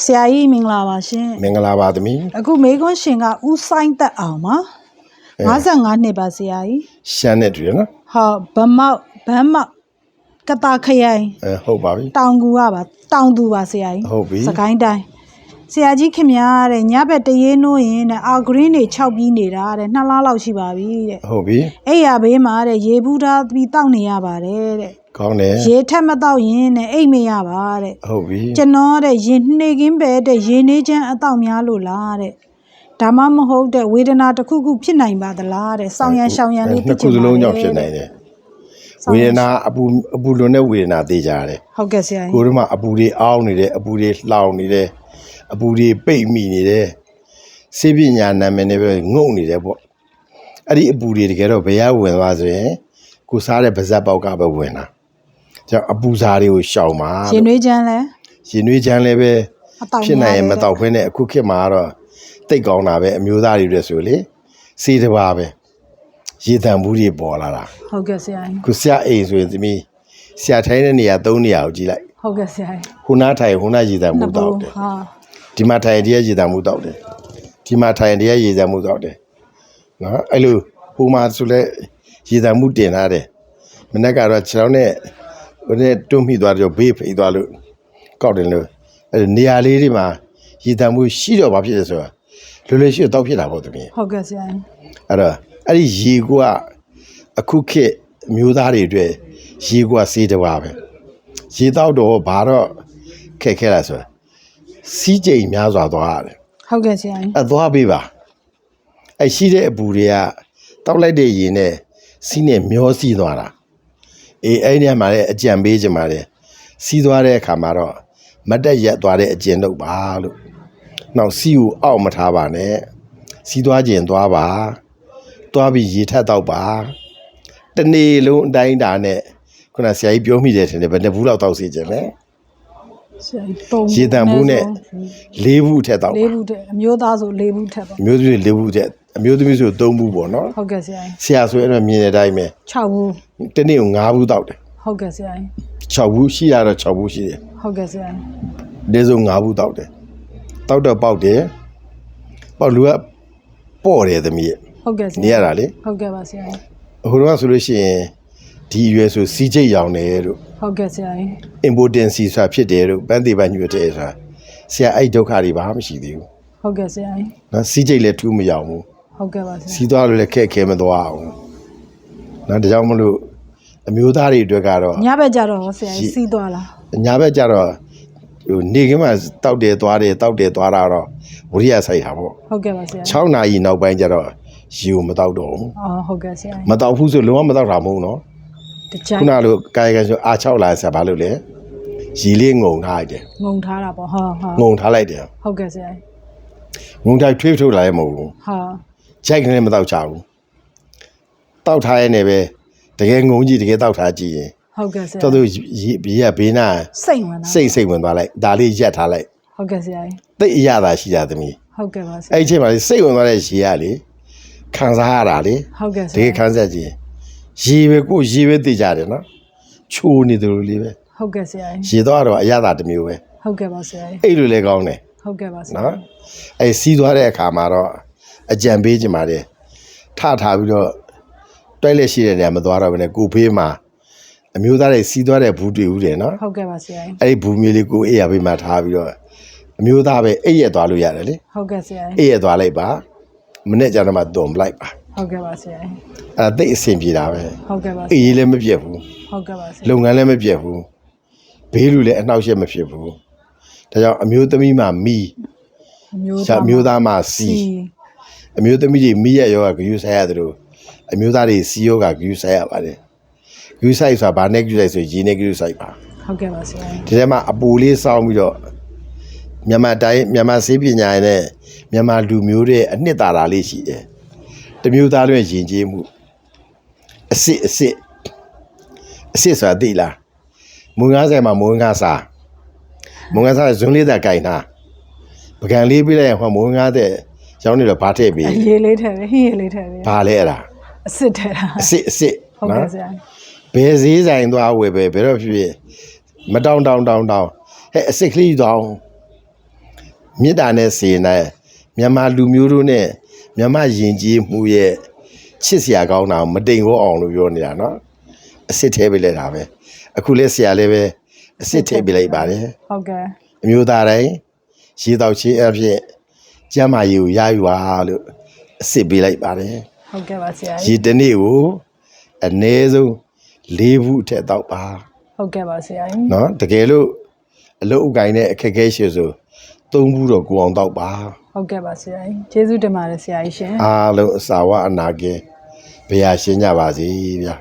ဆရာကြီးမင်္ဂလာပါရှင်မင်္ဂလာပါသမီးအခုမေခွန်းရှင်ကဦးဆိုင်သက်အောင်ပါ55နှစ်ပါဆရာကြီးရှမ်းနဲ့တူရနော်ဟောဗမောက်ဗမ်းမောက်ကတာခရိုင်အဲဟုတ်ပါပြီတောင်ကူကပါတောင်သူပါဆရာကြီးဟုတ်ပြီစကိုင်းတိုင်းဆရာကြီးခင်ဗျားတဲ့ညဘက်တရေနိုးရင်တဲ့အာဂရင်းတွေ6ပြီးနေတာတဲ့နှစ်လားလောက်ရှိပါပြီတဲ့ဟုတ်ပြီအဲ့ရဘေးမှာတဲ့ရေဘူးသားပြီးတောက်နေရပါတယ်တဲ့ ကောင်းတယ်ရေထက်မတောက်ရင်တဲ့အိတ်မရပါတဲ့ဟုတ်ပြီကျွန်တော်တဲ့ရင်နှိကင်းပဲတဲ့ရေနေချမ်းအတော့များလို့လားတဲ့ဒါမှမဟုတ်တဲ့ဝေဒနာတစ်ခုခုဖြစ်နိုင်ပါသလားတဲ့ဆောင်းရံရှောင်းရံလေးနှစ်ခုစလုံးကြောင့်ဖြစ်နိုင်တယ်ဝေဒနာအပူအပူလွန်တဲ့ဝေဒနာသိကြရတယ်ဟုတ်ကဲ့ဆရာကြီးကိုယ်တို့မှာအပူတွေအောင်းနေတယ်အပူတွေလှောင်နေတယ်အပူတွေပိတ်မိနေတယ်စေပညာနာမည်နဲ့ပဲငုံနေတယ်ပေါ့အဲ့ဒီအပူတွေတကယ်တော့ဘယ်ရဝင်သွားဆိုရင်ကိုစားတဲ့ပါဇက်ပေါက်ကပဲဝင်တာ ကြောင့်အပူစားတွေကိုရှောင်ပါရင်နွေးချမ်းလဲရင်နွေးချမ်းလည်းပဲအတော့ဖြစ်နိုင်ရင်များတယ်မတော့ခွင်းနဲ့အခုခေတ်မှာကတော့တိတ်ကောင်းတာပဲအမျိုးသားတွေတဲ့ဆိုလေစေးတစ်ပါးပဲရေတံဘူးတွေပေါ်လာတာဟုတ်ကဲ့ဆရာကြီးခုဆရာအိမ်ဆိုရင်သမီးဆရာထိုင်တဲ့နေရာ၃နေရာကိုကြည့်လိုက်ဟုတ်ကဲ့ဆရာကြီးခုနားထိုင်ခုနားရေတံဘူးတောက်တယ်ဟာဒီမှာထိုင်တရားရေတံဘူးတောက်တယ်ဒီမှာထိုင်တရားရေတံဘူးတောက်တယ်နော်အဲ့လိုဟိုမှာဆိုလဲရေတံဘူးတင်ထားတယ်မနေ့ကတော့ခြေထောက်နဲ့ ဟိုနဲ့တွန်းမိသွားတော့ဘေးဖိသွားလို့ကောက်တယ်လို့အဲ့လိုနေရာလေးတွေမှာရေတံဘူးရှိတော့ဘာဖြစ်လဲဆိုတော့လွယ်လွယ်ရှိတော့တောက်ဖြစ်တာပေါ့သမီးဟုတ်ကဲ့ဆရာကြီးအဲ့တော့အဲ့ဒီရေကအခုခေတ်အမျိုးသားတွေအတွက်ရေကစေးတစ်ပါးပဲရေတောက်တော့ဘာတော့ခက်ခဲလားဆိုတော့စီးကြိမ်များစွာသွားရတယ်ဟုတ်ကဲ့ဆရာကြီးအဲ့သွားပေးပါအဲ့ရှိတဲ့အပူတွေကတောက်လိုက်တဲ့ရေနဲ့စီးနဲ့မျောစီးသွားတာ အေးအဲ့ဒီမှာလည်းအကြံပေးချင်ပါတယ်စီးသွားတဲ့အခါမှာတော့မတ်တက်ရက်သွားတဲ့အကျင်တော့ပါလို့နောက်စီးကိုအောက်မထားပါနဲ့စီးသွားခြင်းသွားပါသွားပြီးရေထက်တော့ပါတနေ့လုံးအတိုင်းတာနဲ့ခုနဆရာကြီးပြောမိတယ်ထင်တယ်ဘယ်နှစ်ဘူးလောက်တောက်စီခြင်းလဲဆရာကြီးပုံရေတံဘူးနဲ့လေးဘူးထက်တော့လေးပါဘူးတဲ့အမျိုးသားဆိုလေးဘူးထက်ပါအမျိုးသမီးလေးဘူးတဲ့ အမျိုးသမီးဆိုသုံးဘူးပေါ့နော်ဟုတ်ကဲ့ဆရာကြီးဆရာဆိုရင်တော့မြင်တဲ့အတိုင်းပဲ6ဘူးတနေ့ကို9ဘူးတောက်တယ်ဟုတ်ကဲ့ဆရာကြီး6ဘူးရှိရတော့6ဘူးရှိတယ်ဟုတ်ကဲ့ဆရာကြီးဒီစုံ9ဘူးတောက်တယ်တောက်တော့ပေါက်တယ်ပေါက်လူကပေါ့တယ်သမီးရဲ့ဟုတ်ကဲ့ဆရာနေရတာလေဟုတ်ကဲ့ပါဆရာကြီးဟိုတော့ဆိုလို့ရှိရင်ဒီအရွယ်ဆိုစီးချိတ်ရောင်တယ်လို့ဟုတ်ကဲ့ဆရာကြီး importance ဆိုတာဖြစ်တယ်လို့ပန်းသေးပန်းညွှတ်တယ်ဆိုတာဆရာအဲ့ဒုက္ခတွေဘာမှမရှိသေးဘူးဟုတ်ကဲ့ဆရာကြီးနော်စီးချိတ်လည်းထူးမရောင်ဘူး ဟုတ်ကဲ့ပါဆရာစီးသွားလို့လည်းခက်ခဲမသွားအောင်နော်ဒါကြောင့်မလို့အမျိုးသားတွေအတွက်ကတော့ညဘက်ကြတော့ဆရာကြီးစီးသွားလားညာဘက်ကျတော့ဟိုနေခင်းမှာတောက်တယ်သွားတယ်တောက်တယ်သွားတာတော့ဝရိယဆိုင်တာပေါ့ဟုတ်ကဲ့ပါဆရာကြီး6နာရီနောက်ပိုင်းကျတော့ရေကိုမတောက်တော့ဘူးအော်ဟုတ်ကဲ့ဆရာကြီးမတောက်ဘူးဆိုလုံးဝမတောက်တာမဟုတ်နော်တကြိုင်ခုနလိုကာယကံဆိုအာ6လာဆရာဘာလို့လဲရေလေးငုံထားလိုက်တယ်ငုံထားတာပေါ့ဟာဟာငုံထားလိုက်တယ်ဟုတ်ကဲ့ဆရာကြီးငုံထားထွေးထုတ်လာလည်းမဟုတ်ဘူးဟာ ချိုက်ကနေမတောက်ချဘူးတောက်ထားရနေပဲတကယ်ငုံကြည့်တကယ်တောက်ထားကြည့်ရင်ဟုတ်ကဲ့ဆရာတော်တော်ရေဘေးကဘေးနာစိတ်ဝင်တာစိတ်စိတ်ဝင်သွားလိုက်ဒါလေးရက်ထားလိုက်ဟုတ်ကဲ့ဆရာကြီးတိတ်အရသာရှိတာသမီးဟုတ်ကဲ့ပါဆရာအဲ့ဒီအချိန်မှာလေစိတ်ဝင်သွားတဲ့ရေကလေခံစားရတာလေဟုတ်ကဲ့ဆတကရာယ်ခံစားကြည့်ရေပဲကိုယ်ရေပဲသိကြတယ်နော်ချိုးနေတယ်လို့လေးပဲဟုတ်ကဲ့ဆရာကြီးရေတော့ကတော့အရသာတစ်မျိုးပဲဟုတ်ကဲ့ပါဆရာကြီးအဲ့လိုလေကောင်းတယ်ဟုတ်ကဲ့ပါဆရာနော်အဲ့စီးသွားတဲ့အခါမှာတော့ အကြံပေးကြပါလေထထားပြီးတော့တွဲလက်ရှိတဲ့နေရာမသွားတော့ဘဲနဲ့ကိုဖေးမှာအမျိုးသားတွေစီးသွားတဲ့ဘူးတွေ့ဦးတယ်နော်ဟုတ်ကဲ့ပါဆရာကြီးအဲ့ဒီဘူးမျိုးလေးကိုအေးရပေးမှထားပြီးတော့အမျိုးသားပဲအိပ်ရက်သွားလို့ရတယ်လေဟုတ်ကဲ့ဆရာကြီးအေးရက်သွားလိုက်ပါမနေ့ကျတော့မှတုံလိုက်ပါဟုတ်ကဲ့ပါဆရာကြီးအဲ့ဒါသိအဆင်ပြေတာပဲဟုတ်ကဲ့ပါဆအေးရာရေးလည်းမပြတ်ဘူးဟုတ်ကဲ့ပါဆရာလုပ်ငန်းလည်းမပြတ်ဘူးဘေးလူလည်းအနှောက်အယှက်မဖြစ်ဘူးဒါကြောင့်အမျိုးသမီးမှမီအမျိုးရှာအမျိုးသားမှစီစီ အမျိုးသမီးတွေမီရယောဂဂယူဆိုင်ရတယ်လို့အမျိုးသားတွေစီယောဂဂယူဆိုင်ရပါတယ်ဂယူဆိုင်ဆိုတာဘာနဲ့ဂယူဆိုင်ဆိုရေနဲ့ဂယူဆိုင်ပါဟုတ်ကဲ့ပါဆရာကြီးဒီထဲမှာအပူလေးစောင်းပြီးတော့မြန်မာတိုင်းမြန်မာစေးပညာရဲ့မြန်မာလူမျိုးတွေအနှစ်သာရလေးရှိတယ်တမျိုးသားတွေယဉ်ကျေးမှုအစ်စ်အစ်စ်အစ်စ်ဆိုတာသိလားမုံငါးဆိုင်မှာမုံငါးစားမုံငါးစားဇွန်းလေးသာကြိုင်တာပကံလေးပြလိုက်ရင်ဟောမုံငါးတဲ့ ရောင်းနေတော့ဗားထည့်ပြီးအရေးလေးထည့်ပဲဟင်းရေးလေးထည့်ပဲဘာလဲအဲ့ဒါအစ်စ်ထည့်တာအစ်စ်အစ်စ်ဟုတ်ကဲ့ဆရာကြီးဘယ်ဈေးဆိုင်သွားဝယ်ပဲဘယ်တော့ဖြစ်ဖြစ်မတောင်းတောင်းတောင်းတောင်းဟဲ့အစ်စ်ကလေးတောင်းမေတ္တာနဲ့စေနိုင်မြန်မာလူမျိုးတို့နဲ့မြန်မာယဉ်ကျေးမှုရဲ့ချစ်စရာကောင်းတာကိုမတိမ်ခေါအောင်လို့ပြောနေတာနော်အစ်စ်ထဲပေးလိုက်တာပဲအခုလဲဆရာလည်းပဲအစ်စ်ထဲပေးလိုက်ပါတယ်ဟုတ်ကဲ့အမျိုးသားတိုင်းရေတောက်ချင်းအဖြစ် ကျမ်းမာရေးကိုရယူပါလို့အစ်စ်ပေးလိုက်ပါတယ်ဟုတ်ကဲ့ပါဆရာရေကြီးတစ်နေ့ကိုအနည်းဆုံး၄ဘူးအထက်တော့ပါဟုတ်ကဲ့ပါဆရာကြီးနော်တကယ်လို့အလုတ်အကိုင်းနဲ့အခက်အခဲရှိဆိုသုံးဘူးတော့ကိုအောင်တော့ပါဟုတ်ကဲ့ပါဆရာကြီးကျေးဇူးတင်ပါတယ်ဆရာကြီးရှင် အားလုံးအစာဝအနာကင်းဘုရားရှင်ကြပါစေဗျာ